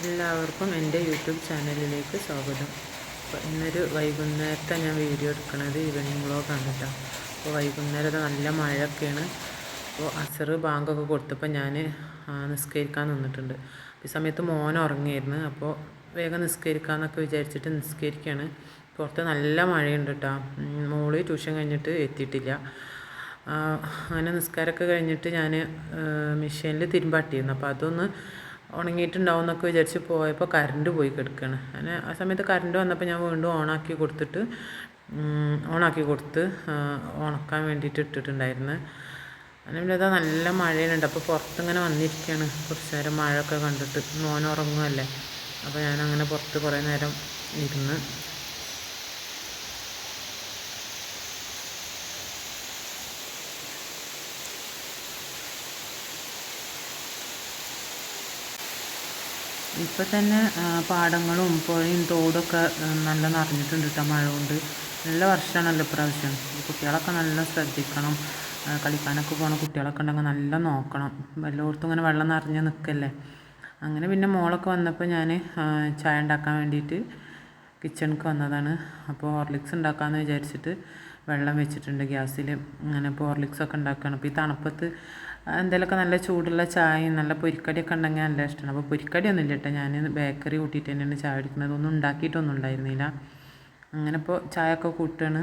എല്ലാവർക്കും എന്റെ യൂട്യൂബ് ചാനലിലേക്ക് സ്വാഗതം. അപ്പോൾ ഇന്നൊരു വൈകുന്നേരത്തെ ഞാൻ വീഡിയോ എടുക്കുന്നത് ഈവനിങ് വ്ളോഗാണ് കേട്ടോ. അപ്പോൾ വൈകുന്നേരം നല്ല മഴയൊക്കെയാണ്. അപ്പോൾ അസർ ബാങ്കൊക്കെ കൊടുത്തപ്പോൾ ഞാൻ നിസ്കരിക്കാൻ നിന്നിട്ടുണ്ട്. ഈ സമയത്ത് മോൻ ഉറങ്ങിയിരുന്നു. അപ്പോൾ വേഗം നിസ്കരിക്കാമെന്നൊക്കെ വിചാരിച്ചിട്ട് നിസ്കരിക്കുകയാണ് പുറത്ത് നല്ല മഴയുണ്ട് കേട്ടോ. മോൾ ട്യൂഷൻ കഴിഞ്ഞിട്ട് എത്തിയിട്ടില്ല. അങ്ങനെ നിസ്കാരമൊക്കെ കഴിഞ്ഞിട്ട് ഞാൻ മെഷീനിൽ തിരുമ്പാട്ടിയിരുന്നു അപ്പോൾ അതൊന്ന് ഉണങ്ങിയിട്ടുണ്ടാവും എന്നൊക്കെ വിചാരിച്ച് പോയപ്പോൾ കറണ്ട് പോയി കിടക്കുകയാണ് അങ്ങനെ ആ സമയത്ത് കറണ്ട് വന്നപ്പോൾ ഞാൻ വീണ്ടും ഓണാക്കി കൊടുത്തിട്ട് ഓണാക്കി കൊടുത്ത് ഉണക്കാൻ വേണ്ടിയിട്ട് ഇട്ടിട്ടുണ്ടായിരുന്നു. അങ്ങനെ പിന്നെ ഇതാ നല്ല മഴയുണ്ട് അപ്പോൾ പുറത്തിങ്ങനെ വന്നിരിക്കുകയാണ്. കുറച്ച് നേരം മഴയൊക്കെ കണ്ടിട്ട്. മോൻ ഉറങ്ങുമല്ലേ അപ്പോൾ ഞാനങ്ങനെ പുറത്ത് കുറേ നേരം ഇരുന്ന് ഇപ്പം തന്നെ പാടങ്ങളും പുഴയും തോടൊക്കെ നല്ല നിറഞ്ഞിട്ടുണ്ട് കേട്ടോ മഴ കൊണ്ട്. നല്ല വർഷമാണല്ലോ ഇപ്രാവശ്യം. കുട്ടികളൊക്കെ നല്ല ശ്രദ്ധിക്കണം. കളിക്കാനൊക്കെ പോണ കുട്ടികളൊക്കെ ഉണ്ടെങ്കിൽ നല്ല നോക്കണം. എല്ലായിടത്തും ഇങ്ങനെ വെള്ളം നിറഞ്ഞ് നിൽക്കല്ലേ. അങ്ങനെ പിന്നെ മോളൊക്കെ വന്നപ്പോൾ ഞാൻ ചായ ഉണ്ടാക്കാൻ വേണ്ടിയിട്ട് കിച്ചണിക്ക് വന്നതാണ്. അപ്പോൾ ഹോർലിക്സ് ഉണ്ടാക്കാമെന്ന് വിചാരിച്ചിട്ട് വെള്ളം വെച്ചിട്ടുണ്ട് ഗ്യാസിൽ. അങ്ങനെ ബോർലിക്സൊക്കെ ഉണ്ടാക്കുകയാണ് അപ്പോൾ ഈ തണുപ്പത്ത് എന്തെങ്കിലുമൊക്കെ നല്ല ചൂടുള്ള ചായയും നല്ല പൊരിക്കടിയൊക്കെ ഉണ്ടെങ്കിൽ നല്ല ഇഷ്ടമാണ്. അപ്പോൾ പൊരിക്കടിയൊന്നും ഇല്ല കേട്ടോ. ഞാൻ ബേക്കറി കൂട്ടിയിട്ട് തന്നെയാണ് ചായ കുടിക്കുന്നത്. ഒന്നും ഉണ്ടാക്കിയിട്ടൊന്നും ഉണ്ടായിരുന്നില്ല. അങ്ങനെ ഇപ്പോൾ ചായ ഒക്കെ കൂട്ടുകയാണ്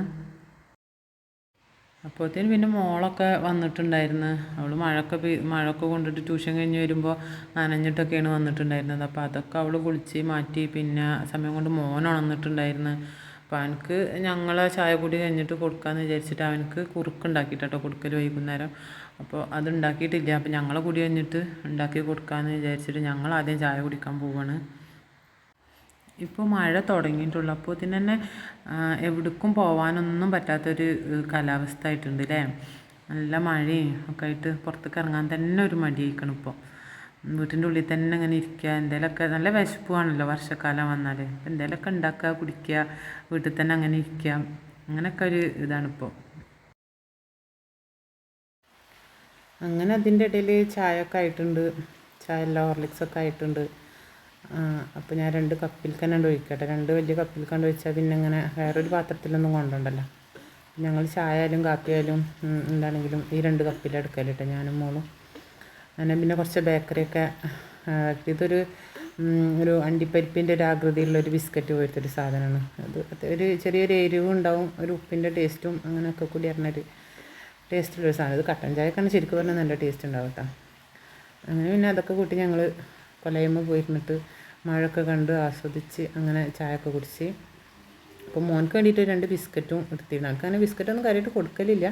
അപ്പോഴത്തേന് പിന്നെ മോളൊക്കെ വന്നിട്ടുണ്ടായിരുന്നു. അവൾ മഴയൊക്കെ മഴയൊക്കെ കൊണ്ടിട്ട് ട്യൂഷൻ കഴിഞ്ഞ് വരുമ്പോൾ നനഞ്ഞിട്ടൊക്കെയാണ് വന്നിട്ടുണ്ടായിരുന്നത്. അപ്പോൾ അതൊക്കെ അവൾ കുളിച്ച് മാറ്റി. പിന്നെ സമയം കൊണ്ട് മോൻ ഉണർന്നിട്ടുണ്ടായിരുന്നു. അപ്പോൾ അവനക്ക് ഞങ്ങളെ ചായ കൂടി കഴിഞ്ഞിട്ട് കൊടുക്കാമെന്ന് വിചാരിച്ചിട്ട് അവനക്ക് കുറുക്കുണ്ടാക്കിയിട്ടോ കൊടുക്കൽ വൈകുന്നേരം. അപ്പോൾ അത് ഉണ്ടാക്കിയിട്ടില്ല. അപ്പോൾ ഞങ്ങളെ കൂടി കഴിഞ്ഞിട്ട് ഉണ്ടാക്കി കൊടുക്കാമെന്ന് വിചാരിച്ചിട്ട് ഞങ്ങൾ ആദ്യം ചായ കുടിക്കാൻ പോവാണ്. ഇപ്പോൾ മഴ തുടങ്ങിയിട്ടുള്ളൂ. അപ്പോൾ ഇതിന് തന്നെ എവിടേക്കും പോകാനൊന്നും പറ്റാത്തൊരു കാലാവസ്ഥ ആയിട്ടുണ്ട് അല്ലേ നല്ല മഴയും ഒക്കെ ആയിട്ട് പുറത്തേക്ക് ഇറങ്ങാൻ തന്നെ ഒരു മടിയായിക്കണം ഇപ്പോൾ വീട്ടിന്റെ ഉള്ളിൽ തന്നെ ഇങ്ങനെ ഇരിക്കുക എന്തേലൊക്കെ നല്ല വിശപ്പുവാണല്ലോ വർഷക്കാലം വന്നാൽ എന്തേലൊക്കെ ഉണ്ടാക്കുക കുടിക്കുക വീട്ടിൽ തന്നെ അങ്ങനെ ഇരിക്കുക അങ്ങനെയൊക്കെ ഒരു ഇതാണിപ്പോൾ അങ്ങനെ അതിന്റെ ഇടയിൽ ചായ ഒക്കെ ആയിട്ടുണ്ട് ചായ എല്ലാം ഹോർലിക്സൊക്കെ ആയിട്ടുണ്ട്. അപ്പോൾ ഞാൻ രണ്ട് കപ്പിൽ തന്നെ ഒഴിക്കട്ടെ. രണ്ട് വലിയ കപ്പിൽ കണ്ട് ഒഴിച്ചാൽ പിന്നെ ഇങ്ങനെ വേറൊരു പാത്രത്തിലൊന്നും കൊണ്ടുണ്ടല്ലോ ഞങ്ങൾ ചായ ആയാലും കാപ്പി ആയാലും എന്താണെങ്കിലും ഈ രണ്ട് കപ്പിലെടുക്കലിട്ടോ ഞാനും മോളും അങ്ങനെ പിന്നെ കുറച്ച് ബേക്കറിയൊക്കെ ഇതൊരു ഒരു അണ്ടിപ്പരിപ്പിന്റെ ഒരു ആകൃതിയിലുള്ള ഒരു ബിസ്ക്കറ്റ് പോലത്തെ ഒരു സാധനമാണ്. അത് ഒരു ചെറിയൊരു എരിവും ഉണ്ടാവും ഒരു ഉപ്പിന്റെ ടേസ്റ്റും അങ്ങനെയൊക്കെ കൂടി അറിഞ്ഞൊരു ടേസ്റ്റുള്ളൊരു സാധനം. ഇത് കട്ടൻ ചായക്കാണ് ശരിക്കും പറഞ്ഞാൽ നല്ല ടേസ്റ്റ് ഉണ്ടാവും കേട്ടോ അങ്ങനെ പിന്നെ അതൊക്കെ കൂട്ടി ഞങ്ങൾ കൊലയമ്മ പോയിരുന്നിട്ട് മഴയൊക്കെ കണ്ട് ആസ്വദിച്ച് അങ്ങനെ ചായയൊക്കെ കുടിച്ച്. അപ്പോൾ മോൻക്ക് വേണ്ടിയിട്ട് രണ്ട് ബിസ്ക്കറ്റും എടുത്തിരുന്നു. അങ്ങനെ ബിസ്ക്കറ്റൊന്നും കാര്യമായിട്ട് കൊടുക്കലില്ല.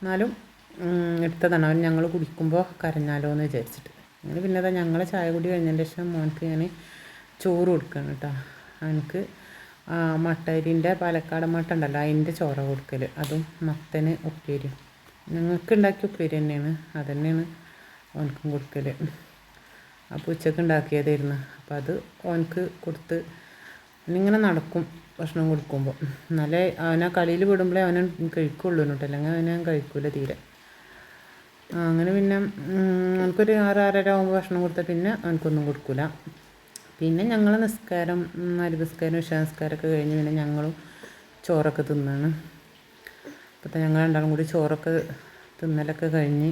എന്നാലും എടുത്തതാണ്. അവൻ ഞങ്ങൾ കുടിക്കുമ്പോൾ കരഞ്ഞാലോ എന്ന് വിചാരിച്ചിട്ട്. അങ്ങനെ പിന്നെ അതാ ഞങ്ങളെ ചായ കുടി കഴിഞ്ഞതിന്റെ ശേഷം മോൻക്ക് ഞാൻ ചോറ് കൊടുക്കണം കേട്ടോ അവനക്ക് മട്ടരിന്റെ പാലക്കാട് മട്ട ഉണ്ടല്ലോ അതിന്റെ ചോറ കൊടുക്കൽ അതും മത്തന് ഉപ്പേരിയും. ഞങ്ങൾക്ക് ഉണ്ടാക്കിയ ഉപ്പേരി തന്നെയാണ്. തന്നെയാണ് ഓനക്കും കൊടുക്കൽ അപ്പോൾ ഉച്ചയ്ക്ക് ഉണ്ടാക്കിയതായിരുന്നു. അപ്പം അത് ഓനക്ക് കൊടുത്ത് അവനിങ്ങനെ നടക്കും ഭക്ഷണം കൊടുക്കുമ്പോൾ എന്നാലേ അവനെ കളിയിൽ വിടുമ്പോഴേ അവനെ കഴിക്കുള്ളൂ കേട്ടോ അല്ലെങ്കിൽ അവനെ കഴിക്കൂല തീരെ. അങ്ങനെ പിന്നെ എനിക്കൊരു ആറ് ആറര ആകുമ്പോൾ ഭക്ഷണം കൊടുത്താൽ പിന്നെ എനിക്കൊന്നും കൊടുക്കില്ല പിന്നെ ഞങ്ങൾ നിസ്കാരം ഉം, അരിനിസ്കാരം നിസ്കാരമൊക്കെ കഴിഞ്ഞ് പിന്നെ ഞങ്ങളും ചോറൊക്കെ തിന്നാണ്. അപ്പോൾ ഞങ്ങൾ രണ്ടാളും കൂടി ചോറൊക്കെ തിന്നലൊക്കെ കഴിഞ്ഞ്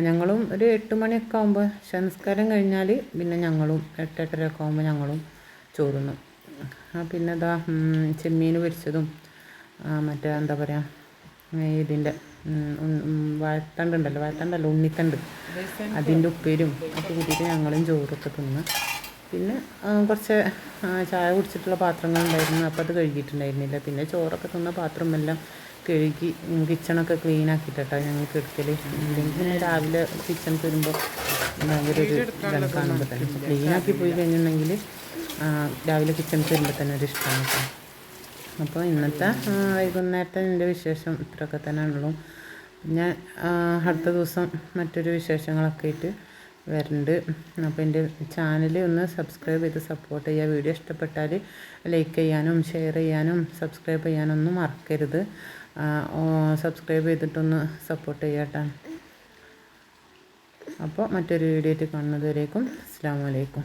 ഞങ്ങളും ഒരു എട്ട് മണിയൊക്കെ ആകുമ്പോൾ ശനസ്കാരം കഴിഞ്ഞാൽ പിന്നെ ഞങ്ങളും എട്ട് എട്ടരയൊക്കെ ആകുമ്പോൾ ഞങ്ങളും ചോറുന്നു പിന്നെ ഇതാ ചെമ്മീൻ പൊരിച്ചതും മറ്റേ എന്താ പറയുക ഇതിന്റെ വാഴത്തണ്ട് ഉണ്ടല്ലോ വാഴത്തണ്ടല്ലോ ഉണ്ണിത്തണ്ട്. അതിന്റെ ഉപ്പേരും ഒക്കെ കൂട്ടിയിട്ട് ഞങ്ങളും ചോറൊക്കെ തിന്ന്. പിന്നെ കുറച്ച് ചായ കുടിച്ചിട്ടുള്ള പാത്രങ്ങളുണ്ടായിരുന്നു അപ്പോൾ അത് കഴുകിയിട്ടുണ്ടായിരുന്നില്ല. പിന്നെ ചോറൊക്കെ തിന്ന പാത്രമെല്ലാം കഴുകി കിച്ചണൊക്കെ ക്ലീൻ ആക്കിയിട്ടാ ഞങ്ങൾക്ക് എടുക്കൽ ഇല്ലെങ്കിൽ പിന്നെ രാവിലെ കിച്ചൺ വരുമ്പോൾ ഭയങ്കര ഒരു ഇതാണ് കാണുമ്പോൾ തന്നെ. ക്ലീൻ ആക്കി പോയി കഴിഞ്ഞിട്ടുണ്ടെങ്കിൽ രാവിലെ കിച്ചൺ വരുമ്പോൾ തന്നെ ഒരു ഇഷ്ടമാണ് കേട്ടോ അപ്പോൾ ഇന്നത്തെ വൈകുന്നേരത്തെ എന്റെ വിശേഷം ഇത്രയൊക്കെ തന്നെ ഉള്ളൂ. പിന്നെ അടുത്ത ദിവസം മറ്റൊരു വിശേഷങ്ങളൊക്കെ ആയിട്ട് വരുന്നുണ്ട്. അപ്പോൾ എന്റെ ചാനൽ ഒന്ന് സബ്സ്ക്രൈബ് ചെയ്ത് സപ്പോർട്ട് ചെയ്യുക. വീഡിയോ ഇഷ്ടപ്പെട്ടാൽ ലൈക്ക് ചെയ്യാനും ഷെയർ ചെയ്യാനും സബ്സ്ക്രൈബ് ചെയ്യാനൊന്നും മറക്കരുത്. ആ, ഓ, സബ്സ്ക്രൈബ് ചെയ്തിട്ടൊന്ന് സപ്പോർട്ട് ചെയ്യാട്ടോ അപ്പോൾ മറ്റൊരു വീഡിയോയിട്ട് കാണുന്നതുവരേക്കും കാണുന്നത് വരേക്കും അസ്സാം വലൈക്കും